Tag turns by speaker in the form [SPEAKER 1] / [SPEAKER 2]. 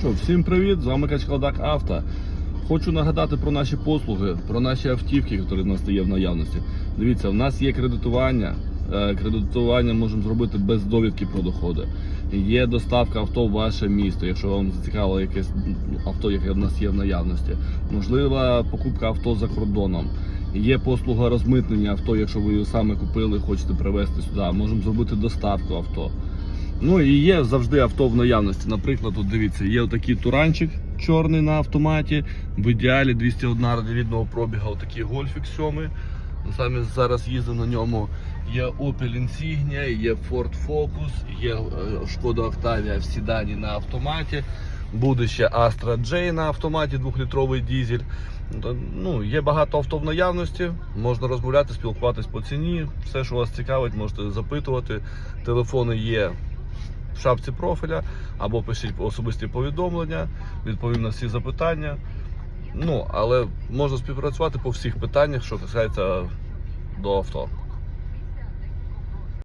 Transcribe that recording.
[SPEAKER 1] Що, всім привіт! З вами Качкалдак Авто. Хочу нагадати про наші послуги, про наші автівки, які в нас є в наявності. Дивіться, в нас є кредитування. Е, Кредитування можемо зробити без довідки про доходи. Є доставка авто в ваше місто, якщо вам зацікавило якесь авто, яке в нас є в наявності. Можлива покупка авто за кордоном. Є послуга розмитнення авто, якщо ви його саме купили, хочете привезти сюди. Можемо зробити доставку авто. Ну і є завжди авто в наявності. Наприклад, тут дивіться, є отакий туранчик чорний на автоматі. В ідеалі 201 радіовідного пробіга, отакий гольфік 7. Самі зараз їздив на ньому. Є Opel Insignia, є Ford Focus, є е, Шкода Octavia в сідані на автоматі. Буде ще Astra J на автоматі 2-літровий дізель. Ну, є багато авто в наявності, можна розмовляти, спілкуватись по ціні. Все, що вас цікавить, можете запитувати. Телефони є шапці профіля або пишіть особисті повідомлення, відповім на всі запитання. Ну, але можна співпрацювати по всіх питаннях, що касається до авто.